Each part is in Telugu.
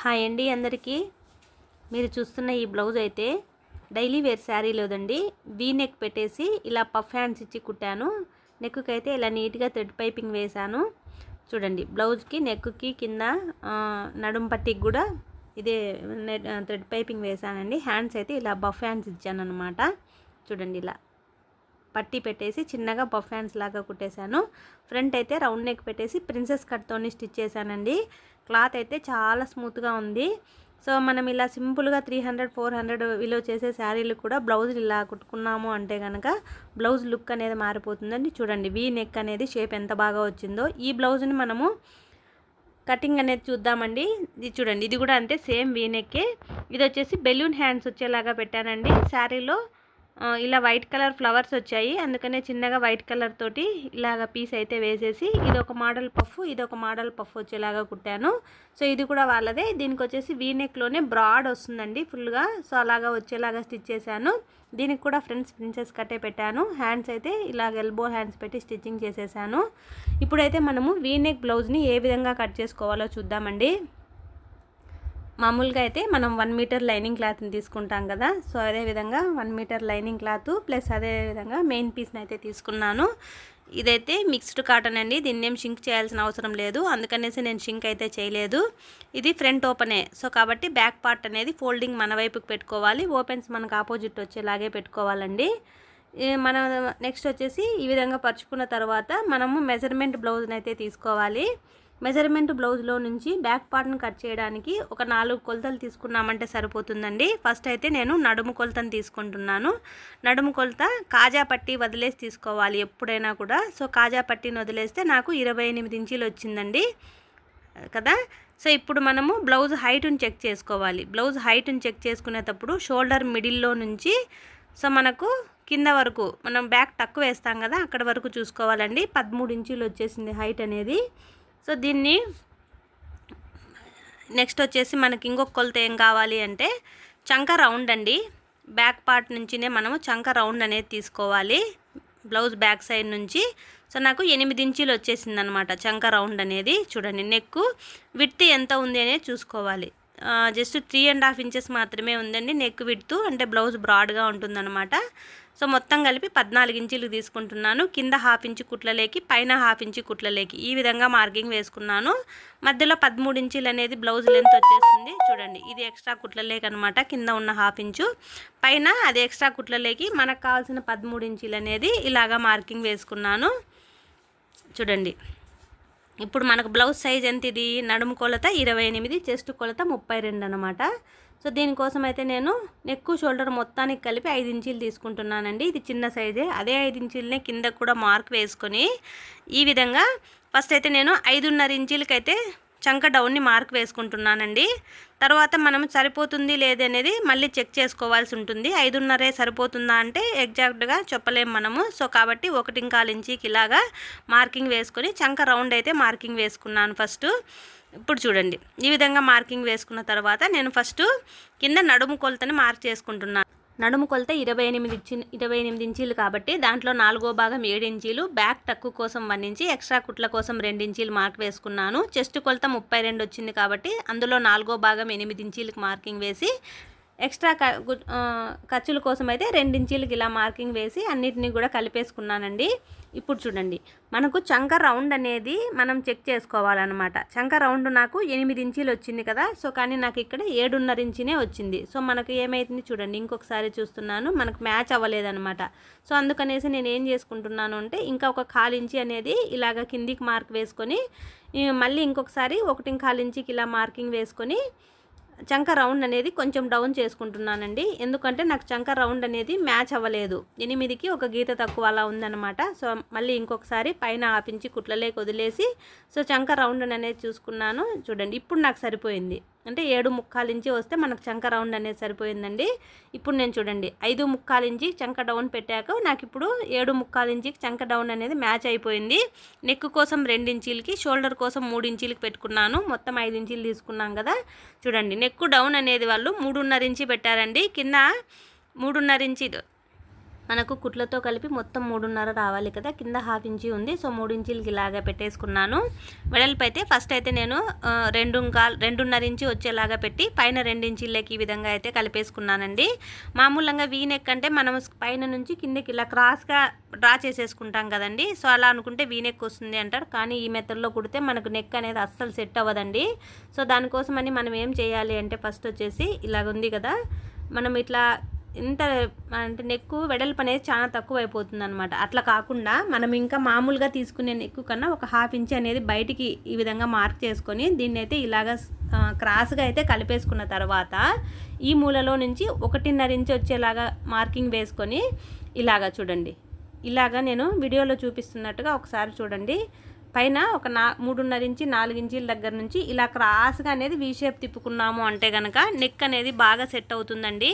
హాయ్ అండి అందరికీ. మీరు చూస్తున్న ఈ బ్లౌజ్ అయితే డైలీ వేర్ శారీలోదండి వీ నెక్ పెట్టేసి ఇలా పఫ్ హ్యాండ్స్ ఇచ్చి కుట్టాను. నెక్కి అయితే ఇలా నీట్గా థ్రెడ్ పైపింగ్ వేశాను. చూడండి బ్లౌజ్కి నెక్కి కింద నడుం పట్టికి కూడా ఇదే థ్రెడ్ పైపింగ్ వేశానండి. హ్యాండ్స్ అయితే ఇలా బఫ్ హ్యాండ్స్ ఇచ్చాను అనమాట చూడండి ఇలా పట్టి పెట్టేసి చిన్నగా బఫ్ హ్యాండ్స్ లాగా కుట్టేశాను. ఫ్రంట్ అయితే రౌండ్ నెక్ పెట్టేసి ప్రిన్సెస్ కట్తోని స్టిచ్ చేశానండి. క్లాత్ అయితే చాలా స్మూత్గా ఉంది. సో మనం ఇలా సింపుల్గా త్రీ హండ్రెడ్ ఫోర్ హండ్రెడ్ విలువ చేసే శారీలు కూడా బ్లౌజ్ ఇలా కుట్టుకున్నాము అంటే కనుక బ్లౌజ్ లుక్ అనేది మారిపోతుందండి. చూడండి వీ నెక్ అనేది షేప్ ఎంత బాగా వచ్చిందో. ఈ బ్లౌజ్ని మనము కటింగ్ అనేది చూద్దామండి. ఇది చూడండి ఇది కూడా అంతే సేమ్ వీనెక్కే ఇది వచ్చేసి బెలూన్ హ్యాండ్స్ వచ్చేలాగా పెట్టానండి. శారీలో ఇలా వైట్ కలర్ ఫ్లవర్స్ వచ్చాయి. అందుకనే చిన్నగా వైట్ కలర్ తోటి ఇలాగ పీస్ అయితే వేసేసి ఇది ఒక మోడల్ పఫ్ ఇది ఒక మోడల్ పఫ్ వచ్చేలాగా కుట్టాను. సో ఇది కూడా వాళ్ళదే. దీనికి వచ్చేసి వీనెక్లోనే బ్రాడ్ వస్తుందండి ఫుల్గా. సో అలాగా వచ్చేలాగా స్టిచ్ చేశాను. దీనికి కూడా ఫ్రెండ్స్ ప్రిన్సెస్ కట్టే పెట్టాను. హ్యాండ్స్ అయితే ఇలాగ ఎల్బో హ్యాండ్స్ పెట్టి స్టిచ్చింగ్ చేసేసాను. ఇప్పుడైతే మనము వీనెక్ బ్లౌజ్ని ఏ విధంగా కట్ చేసుకోవాలో చూద్దామండి. మామూలుగా అయితే మనం వన్ మీటర్ లైనింగ్ క్లాత్ని తీసుకుంటాం కదా. సో అదే విధంగా one metre lining cloth plus అదే విధంగా మెయిన్ పీస్ని అయితే తీసుకున్నాను. ఇదైతే మిక్స్డ్ కాటన్ అండి. దీన్ని ఏం షింక్ చేయాల్సిన అవసరం లేదు. అందుకనేసి నేను షింక్ అయితే చేయలేదు. ఇది ఫ్రంట్ ఓపెనే సో కాబట్టి బ్యాక్ పార్ట్ అనేది ఫోల్డింగ్ మన వైపుకి పెట్టుకోవాలి. ఓపెన్స్ మనకు ఆపోజిట్ వచ్చేలాగే పెట్టుకోవాలండి. మనం మన నెక్స్ట్ వచ్చేసి ఈ విధంగా పరుచుకున్న తర్వాత మనము మెజర్మెంట్ బ్లౌజ్ని అయితే తీసుకోవాలి. మెజర్మెంట్ బ్లౌజ్లో నుంచి బ్యాక్ పార్ట్ని కట్ చేయడానికి ఒక నాలుగు కొలతలు తీసుకున్నామంటే సరిపోతుందండి. ఫస్ట్ అయితే నేను నడుము కొలతను తీసుకుంటున్నాను. నడుము కొలత కాజా పట్టి వదిలేసి తీసుకోవాలి ఎప్పుడైనా కూడా. సో కాజా పట్టిని వదిలేస్తే నాకు ఇరవై ఎనిమిది ఇంచీలు వచ్చిందండి. కదా? సో ఇప్పుడు మనము బ్లౌజ్ హైట్ని చెక్ చేసుకోవాలి. బ్లౌజ్ హైట్ని చెక్ చేసుకునేటప్పుడు షోల్డర్ మిడిల్లో నుంచి సో మనకు కింద వరకు మనం బ్యాక్ తక్కువ వేస్తాం కదా అక్కడ వరకు చూసుకోవాలండి. పదమూడు ఇంచీలు వచ్చేసింది హైట్ అనేది. సో దీన్ని నెక్స్ట్ వచ్చేసి మనకి ఇంకొక కొలత ఏం కావాలి అంటే చంక రౌండ్ అండి. బ్యాక్ పార్ట్ నుంచినే మనము చంక రౌండ్ అనేది తీసుకోవాలి. బ్లౌజ్ బ్యాక్ సైడ్ నుంచి. సో నాకు ఎనిమిది ఇంచీలు వచ్చేసింది అనమాట చంక రౌండ్ అనేది. చూడండి నెక్ విడ్త్ ఎంత ఉంది అనేది చూసుకోవాలి. Just three and half inches మాత్రమే ఉందండి నెక్ విడ్త్. అంటే బ్లౌజ్ బ్రాడ్గా ఉంటుందన్నమాట. సో మొత్తం కలిపి పద్నాలుగు ఇంచులు తీసుకుంటున్నాను. కింద హాఫ్ ఇంచు కుట్లలేకి పైన హాఫ్ ఇంచు కుట్లలేకి ఈ విధంగా మార్కింగ్ వేసుకున్నాను. మధ్యలో పదమూడు ఇంచులు అనేది బ్లౌజ్ లెంత్ వచ్చేస్తుంది చూడండి ఇది ఎక్స్ట్రా కుట్లలేక అనమాట కింద ఉన్న హాఫ్ ఇంచు. పైన అది ఎక్స్ట్రా కుట్లలేకి మనకు కావాల్సిన పదమూడు ఇంచులు అనేది ఇలాగా మార్కింగ్ వేసుకున్నాను. చూడండి ఇప్పుడు మనకు బ్లౌజ్ సైజ్ ఎంత ఇది? నడుము కొలత ఇరవై ఎనిమిది చెస్ట్ కొలత ముప్పై రెండు అనమాట సో దీనికోసం అయితే నేను నెక్ షోల్డర్ మొత్తానికి కలిపి ఐదు ఇంచీలు తీసుకుంటున్నానండి. ఇది చిన్న సైజే. అదే ఐదు ఇంచీలనే కింద కూడా మార్క్ వేసుకొని ఈ విధంగా ఫస్ట్ అయితే నేను ఐదున్నర ఇంచీలకైతే చంక డౌన్ని మార్క్ వేసుకుంటున్నానండి. తర్వాత మనం సరిపోతుంది లేదనేది మళ్ళీ చెక్ చేసుకోవాల్సి ఉంటుంది. ఐదున్నరే సరిపోతుందా అంటే ఎగ్జాక్ట్గా చెప్పలేము మనము. సో కాబట్టి ఒకటి కాలు ఇంచీకి ఇలాగా మార్కింగ్ వేసుకొని చంక రౌండ్ అయితే మార్కింగ్ వేసుకున్నాను ఫస్ట్. ఇప్పుడు చూడండి. ఈ విధంగా మార్కింగ్ వేసుకున్న తర్వాత నేను ఫస్ట్ కింద నడుము కొలతని మార్క్ చేసుకుంటున్నాను. నడుము కొలత ఇరవై ఎనిమిది ఇచ్చి ఇరవై ఎనిమిది ఇంచీలు కాబట్టి దాంట్లో నాలుగో భాగం ఏడు ఇంచీలు బ్యాక్ టక్కు కోసం వన్ ఇంచి ఎక్స్ట్రా కుట్ల కోసం రెండు ఇంచీలు మార్క్ వేసుకున్నాను. చెస్ట్ కొలత ముప్పై రెండు వచ్చింది కాబట్టి అందులో నాలుగో భాగం ఎనిమిది ఇంచీలకు మార్కింగ్ వేసి ఎక్స్ట్రా ఖర్చుల కోసం అయితే రెండు ఇంచీలకి ఇలా మార్కింగ్ వేసి అన్నిటిని కూడా కలిపేసుకున్నానండి. ఇప్పుడు చూడండి మనకు చంక రౌండ్ అనేది మనం చెక్ చేసుకోవాలన్నమాట. చంక రౌండ్ నాకు ఎనిమిది ఇంచీలు వచ్చింది కదా సో కానీ నాకు ఇక్కడ ఏడున్నర ఇంచినే వచ్చింది. సో మనకు ఏమైతుంది చూడండి ఇంకొకసారి చూస్తున్నాను మనకు మ్యాచ్ అవ్వలేదన్నమాట. సో అందుకనేసి నేను ఏం చేసుకుంటున్నాను అంటే ఇంకా ఒక కాలు ఇంచి అనేది ఇలాగ కిందికి మార్క్ వేసుకొని మళ్ళీ ఇంకొకసారి ఒకటి కాలు ఇంచికి ఇలా మార్కింగ్ వేసుకొని చంక రౌండ్ అనేది కొంచెం డౌన్ చేసుకుంటున్నానండి. ఎందుకంటే నాకు చంక రౌండ్ అనేది మ్యాచ్ అవ్వలేదు. ఎనిమిదికి ఒక గీత తక్కువ అలా ఉందన్నమాట. సో మళ్ళీ ఇంకొకసారి పైన ఆపించి కుట్లలేకి వదిలేసి సో చంక రౌండ్ అనేది చూసుకున్నాను. చూడండి ఇప్పుడు నాకు సరిపోయింది. అంటే ఏడు ముక్కాలు ఇంచి వస్తే మనకు చంక రౌండ్ అనేది సరిపోయిందండి. ఇప్పుడు నేను చూడండి ఐదు ముక్కాలు ఇంచి చంక డౌన్ పెట్టాక నాకు ఇప్పుడు ఏడు ముక్కాలు ఇంచికి చంక డౌన్ అనేది మ్యాచ్ అయిపోయింది. నెక్ కోసం రెండు ఇంచీలకి షోల్డర్ కోసం మూడు ఇంచీలకి పెట్టుకున్నాను. మొత్తం ఐదు ఇంచీలు తీసుకున్నాం కదా. చూడండి నెక్ డౌన్ అనేది వాళ్ళు మూడున్నర ఇంచి పెట్టారండి. కింద మూడున్నర ఇంచి మనకు కుట్లతో కలిపి మొత్తం మూడున్నర రావాలి కదా కింద హాఫ్ ఇంచి ఉంది. సో మూడు ఇంచీలకి ఇలాగా పెట్టేసుకున్నాను. వెడల్పు అయితే ఫస్ట్ అయితే నేను రెండు రెండున్నర ఇంచి వచ్చేలాగా పెట్టి పైన రెండు ఇంచీలకి ఈ విధంగా అయితే కలిపేసుకున్నానండి. మామూలంగా వీ నెక్ అంటే మనం పైన నుంచి కిందకి ఇలా క్రాస్గా డ్రా చేసేసుకుంటాం కదండి. సో అలా అనుకుంటే వీ నెక్ వస్తుంది అంటారు. కానీ ఈ మెథడ్లో కుడితే మనకు నెక్ అనేది అస్సలు సెట్ అవ్వదండి. సో దానికోసమని మనం ఏం చేయాలి అంటే ఫస్ట్ వచ్చేసి ఇలాగ ఉంది కదా మనం ఇట్లా ఇంత అంటే నెక్కు వెడల్పు అనేది చాలా తక్కువ అయిపోతుంది అనమాట అట్లా కాకుండా మనం ఇంకా మామూలుగా తీసుకునే నెక్కు కన్నా ఒక హాఫ్ ఇంచ్ అనేది బయటికి ఈ విధంగా మార్క్ చేసుకొని దీన్ని అయితే ఇలాగ క్రాస్గా అయితే కలిపేసుకున్న తర్వాత ఈ మూలలో నుంచి ఒకటిన్నర ఇంచ్ వచ్చేలాగా మార్కింగ్ వేసుకొని ఇలాగా చూడండి. ఇలాగా నేను వీడియోలో చూపిస్తున్నట్టుగా ఒకసారి చూడండి. పైన ఒక నా మూడున్నర ఇంచి నాలుగు ఇంచీల దగ్గర నుంచి ఇలా క్రాస్గా అనేది వీ షేప్ తిప్పుకున్నాము అంటే కనుక నెక్ అనేది బాగా సెట్ అవుతుందండి.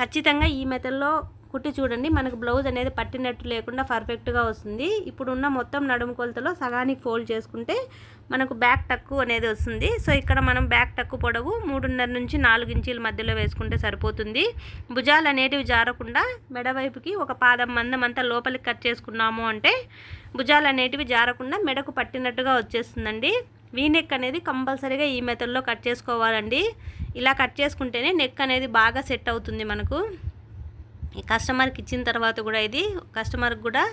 ఖచ్చితంగా ఈ మెథడ్లో కుట్టి చూడండి. మనకు బ్లౌజ్ అనేది పట్టినట్టు లేకుండా పర్ఫెక్ట్గా వస్తుంది. ఇప్పుడు ఉన్న మొత్తం నడుము కొలతలో సగానికి ఫోల్డ్ చేసుకుంటే మనకు బ్యాక్ టక్కు అనేది వస్తుంది. సో ఇక్కడ మనం బ్యాక్ టక్కు పొడవు మూడున్నర నుంచి నాలుగు ఇంచీల మధ్యలో వేసుకుంటే సరిపోతుంది. భుజాలు అనేటివి జారకుండా మెడవైపుకి ఒక పాదం మందం అంతా లోపలికి కట్ చేసుకున్నాము అంటే భుజాలు అనేటివి జారకుండా మెడకు పట్టినట్టుగా వచ్చేస్తుందండి. వీ నెక్ అనేది కంపల్సరీగా ఈ మెథడ్లో కట్ చేసుకోవాలండి. ఇలా కట్ చేసుకుంటేనే నెక్ అనేది బాగా సెట్ అవుతుంది మనకు. కస్టమర్కి ఇచ్చిన తర్వాత కూడా ఇది కస్టమర్కి కూడా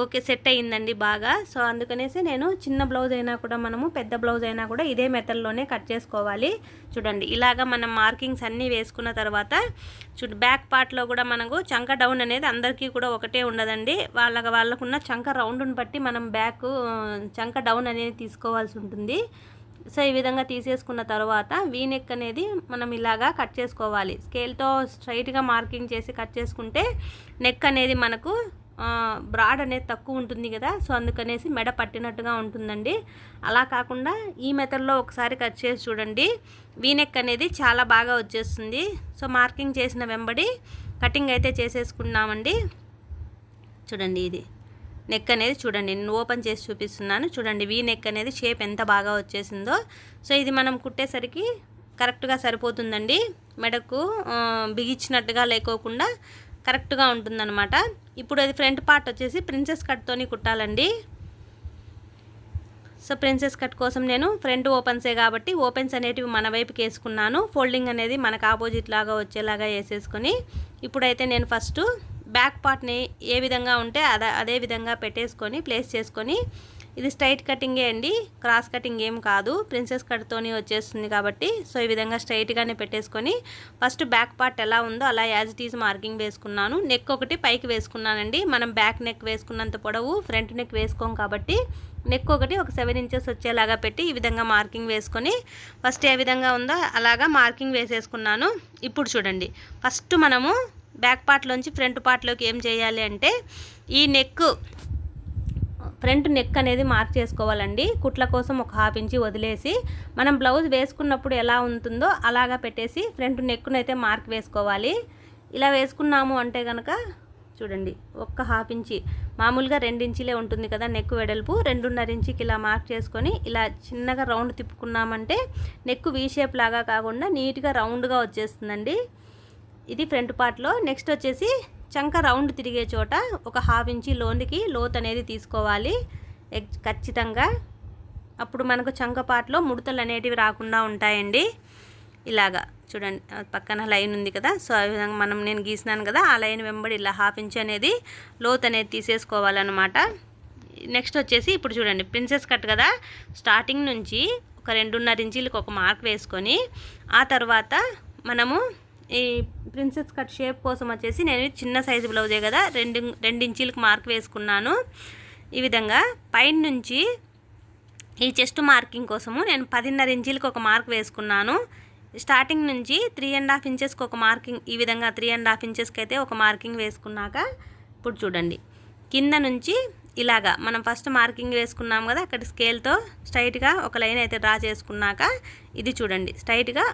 ఓకే సెట్ అయ్యిందండి బాగా. సో అందుకనేసి నేను చిన్న బ్లౌజ్ అయినా కూడా మనము పెద్ద బ్లౌజ్ అయినా కూడా ఇదే మెథడ్లోనే కట్ చేసుకోవాలి. చూడండి ఇలాగ మనం మార్కింగ్స్ అన్నీ వేసుకున్న తర్వాత చూడు బ్యాక్ పార్ట్లో కూడా మనకు చంక డౌన్ అనేది అందరికీ కూడా ఒకటే ఉండదండి. వాళ్ళ వాళ్ళకున్న చంక రౌండ్ని బట్టి మనం బ్యాక్ చంక డౌన్ అనేది తీసుకోవాల్సి ఉంటుంది. సో ఈ విధంగా తీసేసుకున్న తర్వాత వీనెక్ అనేది మనం ఇలాగా కట్ చేసుకోవాలి. స్కేల్తో స్ట్రైట్గా మార్కింగ్ చేసి కట్ చేసుకుంటే నెక్ అనేది మనకు బ్రాడ్ అనేది తక్కువ ఉంటుంది కదా సో అందుకనేసి మెడ పట్టినట్టుగా ఉంటుందండి. అలా కాకుండా ఈ మెథడ్లో ఒకసారి కట్ చేసి చూడండి. వీ నెక్ అనేది చాలా బాగా వచ్చేస్తుంది. సో మార్కింగ్ చేసిన వెంబడి కటింగ్ అయితే చేసేసుకున్నామండి. చూడండి ఇది. నెక్ అనేది చూడండి నేను ఓపెన్ చేసి చూపిస్తున్నాను. చూడండి వీ నెక్ అనేది షేప్ ఎంత బాగా వచ్చేసిందో. సో ఇది మనం కుట్టేసరికి కరెక్ట్గా సరిపోతుందండి. మెడకు బిగించినట్టుగా లేకోకుండా కరెక్ట్గా ఉంటుందన్నమాట. ఇప్పుడు అది ఫ్రంట్ పార్ట్ వచ్చేసి ప్రిన్సెస్ కట్తోని కుట్టాలండి. సో ప్రిన్సెస్ కట్ కోసం నేను ఫ్రంట్ ఓపెన్సే కాబట్టి ఓపెన్స్ అనేటివి మన వైపుకి వేసుకున్నాను. ఫోల్డింగ్ అనేది మనకు ఆపోజిట్ లాగా వచ్చేలాగా వేసేసుకొని ఇప్పుడైతే నేను ఫస్ట్ బ్యాక్ పార్ట్ని ఏ విధంగా ఉంటే అదే అదే విధంగా పెట్టేసుకొని ప్లేస్ చేసుకొని ఇది స్ట్రైట్ కటింగే అండి. క్రాస్ కటింగ్ ఏం కాదు. ప్రిన్సెస్ కట్తోని వచ్చేస్తుంది కాబట్టి. సో ఈ విధంగా స్ట్రైట్గానే పెట్టేసుకొని ఫస్ట్ బ్యాక్ పార్ట్ ఎలా ఉందో అలా యాజ్ ఇట్ ఈజ్ మార్కింగ్ వేసుకున్నాను. నెక్ ఒకటి పైకి వేసుకున్నానండి. మనం బ్యాక్ నెక్ వేసుకున్నంత పొడవు ఫ్రంట్ నెక్ వేసుకోం కాబట్టి నెక్ ఒకటి ఒక సెవెన్ ఇంచెస్ వచ్చేలాగా పెట్టి ఈ విధంగా మార్కింగ్ వేసుకొని ఫస్ట్ ఏ విధంగా ఉందో అలాగా మార్కింగ్ వేసేసుకున్నాను. ఇప్పుడు చూడండి. ఫస్ట్ మనము బ్యాక్ పార్ట్లోంచి ఫ్రంట్ పార్ట్లోకి ఏం చేయాలి అంటే ఈ నెక్ ఫ్రంట్ నెక్ అనేది మార్క్ చేసుకోవాలండి. కుట్ల కోసం ఒక హాఫ్ ఇంచి వదిలేసి మనం బ్లౌజ్ వేసుకున్నప్పుడు ఎలా ఉంటుందో అలాగా పెట్టేసి ఫ్రంట్ నెక్కును అయితే మార్క్ వేసుకోవాలి. ఇలా వేసుకున్నాము అంటే కనుక చూడండి ఒక్క హాఫ్ ఇంచి. మామూలుగా రెండు ఇంచులే ఉంటుంది కదా నెక్ వెడల్పు. రెండున్నర ఇంచికి ఇలా మార్క్ చేసుకొని ఇలా చిన్నగా రౌండ్ తిప్పుకున్నామంటే నెక్ వీ షేప్ లాగా కాకుండా నీట్గా రౌండ్గా వచ్చేస్తుందండి. ఇది ఫ్రంట్ పార్ట్లో. నెక్స్ట్ వచ్చేసి చంక రౌండ్ తిరిగే చోట ఒక హాఫ్ ఇంచి లోనికి లోత్ అనేది తీసుకోవాలి. ఎగ్- ఖచ్చితంగా. అప్పుడు మనకు చంకపాట్లో ముడతలు అనేటివి రాకుండా ఉంటాయండి. ఇలాగా చూడండి పక్కన లైన్ ఉంది కదా. సో ఆ విధంగా మనం నేను గీసినాను కదా ఆ లైన్ వెంబడి ఇలా హాఫ్ ఇంచ్ అనేది లోత్ అనేది తీసేసుకోవాలన్నమాట. నెక్స్ట్ వచ్చేసి ఇప్పుడు చూడండి ప్రిన్సెస్ కట్ కదా. స్టార్టింగ్ నుంచి ఒక రెండున్నర ఇంచీలకు ఒక మార్క్ వేసుకొని ఆ తర్వాత మనము ఈ ప్రిన్సెస్ కట్ షేప్ కోసం వచ్చేసి నేను చిన్న సైజు బ్లౌజే కదా రెండు రెండు ఇంచీలకు మార్క్ వేసుకున్నాను. ఈ విధంగా పైన నుంచి ఈ చెస్ట్ మార్కింగ్ కోసము నేను పదిన్నర ఇంచీలకు ఒక మార్క్ వేసుకున్నాను. స్టార్టింగ్ నుంచి త్రీ అండ్ హాఫ్ ఇంచెస్కి ఒక మార్కింగ్ ఈ విధంగా త్రీ అండ్ హాఫ్ ఇంచెస్కి అయితే ఒక మార్కింగ్ వేసుకున్నాక ఇప్పుడు చూడండి. కింద నుంచి ఇలాగా మనం ఫస్ట్ మార్కింగ్ వేసుకున్నాం కదా అక్కడ స్కేల్తో స్ట్రైట్గా ఒక లైన్ అయితే డ్రా చేసుకున్నాక ఇది చూడండి. స్ట్రైట్గా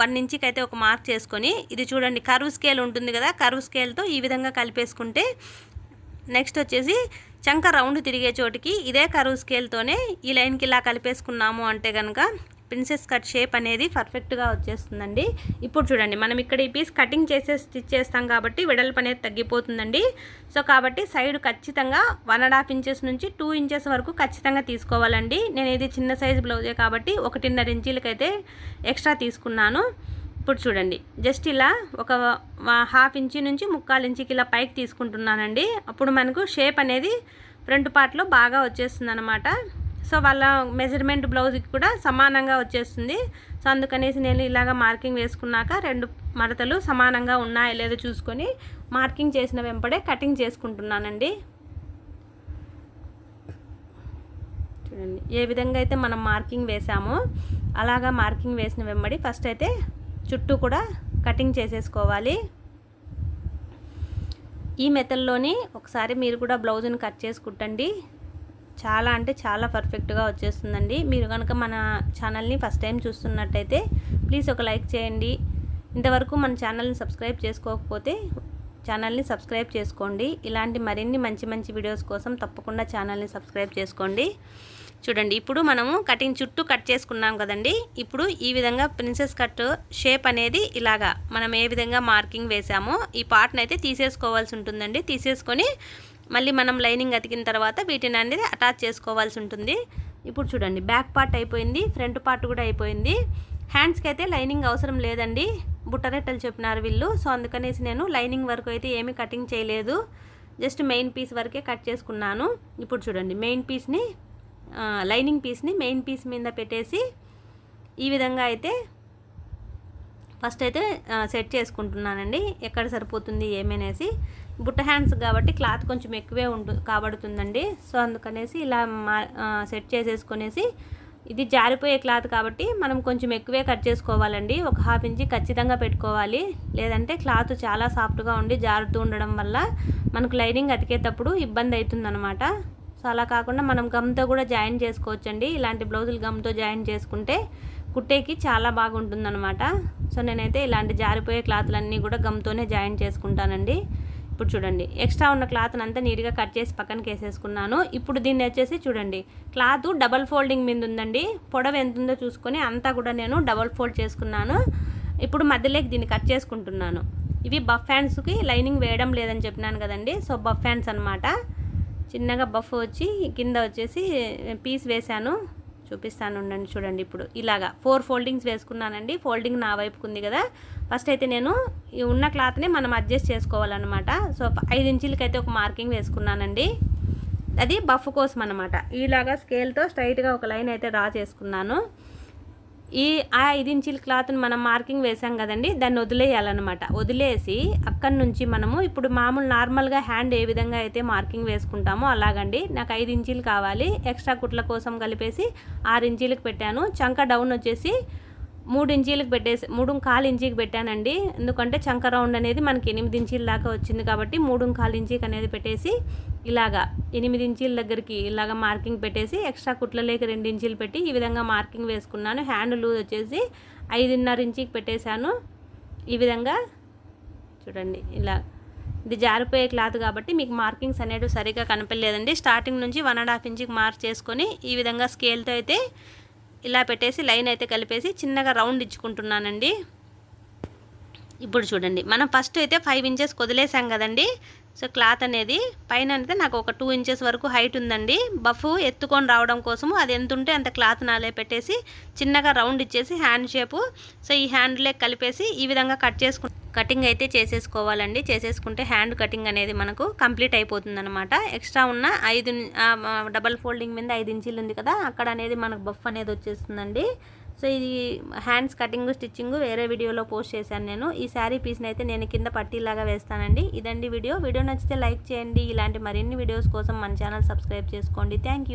వన్ ఇంచుకి అయితే ఒక మార్క్ చేసుకొని ఇది చూడండి కరువు స్కేల్ ఉంటుంది కదా కరువు స్కేల్తో ఈ విధంగా కలిపేసుకుంటే నెక్స్ట్ వచ్చేసి చంక రౌండ్ తిరిగే చోటికి ఇదే కరువు స్కేల్తోనే ఈ లైన్కి ఇలా కలిపేసుకున్నాము అంటే కనుక ప్రిన్సెస్ కట్ షేప్ అనేది పర్ఫెక్ట్గా వచ్చేస్తుందండి. ఇప్పుడు చూడండి మనం ఇక్కడ ఈ పీస్ కటింగ్ చేసే స్టిచ్ చేస్తాం కాబట్టి వెడల్పు అనేది తగ్గిపోతుందండి. సో కాబట్టి సైడ్ ఖచ్చితంగా వన్ అండ్ హాఫ్ ఇంచెస్ నుంచి టూ ఇంచెస్ వరకు ఖచ్చితంగా తీసుకోవాలండి. నేను ఇది చిన్న సైజు బ్లౌజే కాబట్టి ఒకటిన్నర ఇంచీలకైతే ఎక్స్ట్రా తీసుకున్నాను. ఇప్పుడు చూడండి జస్ట్ ఇలా ఒక హాఫ్ ఇంచు నుంచి ముక్కాలు ఇంచుకి ఇలా పైకి తీసుకుంటున్నానండి. అప్పుడు మనకు షేప్ అనేది ఫ్రంట్ పార్ట్లో బాగా వచ్చేస్తుంది అనమాట సో వాళ్ళ మెజర్మెంట్ బ్లౌజ్కి కూడా సమానంగా వచ్చేస్తుంది. సో అందుకనేసి నేను ఇలాగ మార్కింగ్ వేసుకున్నాక రెండు మడతలు సమానంగా ఉన్నాయో లేదో చూసుకొని మార్కింగ్ చేసిన వెంపడే కటింగ్ చేసుకుంటున్నానండి. చూడండి ఏ విధంగా అయితే మనం మార్కింగ్ వేసామో అలాగా మార్కింగ్ వేసిన వెంబడి ఫస్ట్ అయితే చుట్టూ కూడా కటింగ్ చేసేసుకోవాలి. ఈ మెథడ్లోని ఒకసారి మీరు కూడా బ్లౌజ్ని కట్ చేసి కుట్టండి చాలా అంటే చాలా పర్ఫెక్ట్గా వచ్చేస్తుందండి. మీరు కనుక మన ఛానల్ని ఫస్ట్ టైం చూస్తున్నట్టయితే ప్లీజ్ ఒక లైక్ చేయండి. ఇంతవరకు మన ఛానల్ని సబ్స్క్రైబ్ చేసుకోకపోతే ఛానల్ని సబ్స్క్రైబ్ చేసుకోండి. ఇలాంటి మరిన్ని మంచి మంచి వీడియోస్ కోసం తప్పకుండా ఛానల్ని సబ్స్క్రైబ్ చేసుకోండి. చూడండి ఇప్పుడు మనము కటింగ్ చుట్టూ కట్ చేసుకున్నాం కదండి. ఇప్పుడు ఈ విధంగా ప్రిన్సెస్ కట్ షేప్ అనేది ఇలాగా మనం ఏ విధంగా మార్కింగ్ వేసామో ఈ పార్ట్ని అయితే తీసేసుకోవాల్సి ఉంటుందండి. తీసేసుకొని మళ్ళీ మనం లైనింగ్ అతికిన తర్వాత వీటిని అనేది అటాచ్ చేసుకోవాల్సి ఉంటుంది. ఇప్పుడు చూడండి బ్యాక్ పార్ట్ అయిపోయింది ఫ్రంట్ పార్ట్ కూడా అయిపోయింది. హ్యాండ్స్కి అయితే లైనింగ్ అవసరం లేదండి. బుట్టరెట్టలు చెప్పినారు వీళ్ళు. సో అందుకనేసి నేను లైనింగ్ వరకు అయితే ఏమీ కటింగ్ చేయలేదు. జస్ట్ మెయిన్ పీస్ వరకే కట్ చేసుకున్నాను. ఇప్పుడు చూడండి మెయిన్ పీస్ని లైనింగ్ పీస్ని మెయిన్ పీస్ మీద పెట్టేసి ఈ విధంగా అయితే ఫస్ట్ అయితే సెట్ చేసుకుంటున్నానండి. ఎక్కడ సరిపోతుంది ఏమనేసి. బుట్ట హ్యాండ్స్ కాబట్టి క్లాత్ కొంచెం ఎక్కువే ఉంటు కాబడుతుందండి. సో అందుకనేసి ఇలా సెట్ చేసేసుకునేసి ఇది జారిపోయే క్లాత్ కాబట్టి మనం కొంచెం ఎక్కువే కట్ చేసుకోవాలండి. ఒక హాఫ్ ఇంచి ఖచ్చితంగా పెట్టుకోవాలి. లేదంటే క్లాత్ చాలా సాఫ్ట్గా ఉండి జారుతూ ఉండడం వల్ల మనకు లైనింగ్ అతికేటప్పుడు ఇబ్బంది అవుతుందన్నమాట సో అలా కాకుండా మనం గమ్తో కూడా జాయిన్ చేసుకోవచ్చండి. ఇలాంటి బ్లౌజులు గమ్తో జాయిన్ చేసుకుంటే కుట్టేకి చాలా బాగుంటుందన్నమాట. సో నేనైతే ఇలాంటి జారిపోయే క్లాత్లన్నీ కూడా గమ్తోనే జాయిన్ చేసుకుంటానండి. ఇప్పుడు చూడండి ఎక్స్ట్రా ఉన్న క్లాత్ని అంతా నీట్గా కట్ చేసి పక్కనకి వేసేసుకున్నాను ఇప్పుడు దీన్ని వచ్చేసి చూడండి క్లాత్ డబల్ ఫోల్డింగ్ మీద ఉందండి పొడవ ఎంత ఉందో చూసుకొని అంతా కూడా నేను డబల్ ఫోల్డ్ చేసుకున్నాను. ఇప్పుడు మధ్యలోకి దీన్ని కట్ చేసుకుంటున్నాను. ఇవి బఫ్ హ్యాండ్స్కి లైనింగ్ వేయడం లేదని చెప్పినాను కదండి సో బఫ్ హ్యాండ్స్ అనమాట చిన్నగా బఫ్ వచ్చి కింద వచ్చేసి పీస్ వేశాను. చూపిస్తాను ఉండండి చూడండి. ఇప్పుడు ఇలాగా ఫోర్ ఫోల్డింగ్స్ వేసుకున్నానండి. ఫోల్డింగ్ నా వైపుకు ఉంది కదా. ఫస్ట్ అయితే నేను ఈ ఉన్న క్లాత్ని మనం అడ్జస్ట్ చేసుకోవాలన్నమాట. సో ఐదు ఇంచులకైతే ఒక మార్కింగ్ వేసుకున్నానండి. అది బఫ్ కోసం అనమాట ఇలాగా స్కేల్తో స్ట్రైట్గా ఒక లైన్ అయితే డ్రా చేసుకున్నాను. ఈ ఆ ఐదు ఇంచుల క్లాత్ని మనం మార్కింగ్ వేసాం కదండి దాన్ని వదిలేయాలన్నమాట. వదిలేసి అక్కడి నుంచి మనము ఇప్పుడు మామూలు నార్మల్గా హ్యాండ్ ఏ విధంగా అయితే మార్కింగ్ వేసుకుంటామో అలాగండి నాకు ఐదు ఇంచీలు కావాలి ఎక్స్ట్రా కుట్ల కోసం కలిపేసి ఆరు ఇంచీలకు పెట్టాను. చంక డౌన్ వచ్చేసి మూడు ఇంచీలకు పెట్టేసి మూడు కాలు ఇంచీకి పెట్టానండి. ఎందుకంటే చంక రౌండ్ అనేది మనకి ఎనిమిది ఇంచీల దాకా వచ్చింది కాబట్టి మూడు కాలు ఇంచీకి అనేది పెట్టేసి ఇలాగా ఎనిమిది ఇంచీల దగ్గరికి ఇలాగా మార్కింగ్ పెట్టేసి ఎక్స్ట్రా కుట్లలేక రెండు ఇంచీలు పెట్టి ఈ విధంగా మార్కింగ్ వేసుకున్నాను. హ్యాండ్ లూజ్ వచ్చేసి ఐదున్నర ఇంచీకి పెట్టేశాను. ఈ విధంగా చూడండి ఇలా ఇది జారిపోయే క్లాత్ కాబట్టి మీకు మార్కింగ్స్ అనేవి సరిగ్గా కనపడలేదండి. స్టార్టింగ్ నుంచి వన్ అండ్ హాఫ్ ఇంచికి మార్క్ చేసుకొని ఈ విధంగా స్కేల్తో అయితే ఇలా పెట్టేసి లైన్ అయితే కలిపేసి చిన్నగా రౌండ్ ఇచ్చుకుంటున్నానండి. ఇప్పుడు చూడండి. మనం ఫస్ట్ అయితే ఫైవ్ ఇంచెస్ వదిలేసాం కదండి. సో క్లాత్ అనేది పైన అయితే నాకు ఒక టూ ఇంచెస్ వరకు హైట్ ఉందండి. బఫ్ ఎత్తుకొని రావడం కోసము అది ఎంత ఉంటే అంత క్లాత్ నాలే పెట్టేసి చిన్నగా రౌండ్ ఇచ్చేసి హ్యాండ్ షేపు సో ఈ హ్యాండ్లే కలిపేసి ఈ విధంగా కట్ చేసుకు కటింగ్ అయితే చేసేసుకోవాలండి. చేసేసుకుంటే హ్యాండ్ కటింగ్ అనేది మనకు కంప్లీట్ అయిపోతుంది అనమాట ఎక్స్ట్రా ఉన్న ఐదు డబల్ ఫోల్డింగ్ మీద ఐదు ఇంచీలు ఉంది కదా అక్కడ అనేది మనకు బఫ్ అనేది వచ్చేస్తుందండి. సో ఇది హ్యాండ్స్ కటింగ్ స్టిచ్చింగ్ వేరే వీడియోలో పోస్ట్ చేశాను నేను. ఈ శారీ పీస్ని అయితే నేను కింద పట్టీలాగా వేస్తానండి. ఇదండి వీడియో. వీడియో నచ్చితే లైక్ చేయండి. ఇలాంటి మరిన్ని వీడియోస్ కోసం మన ఛానల్ సబ్స్క్రైబ్ చేసుకోండి. థ్యాంక్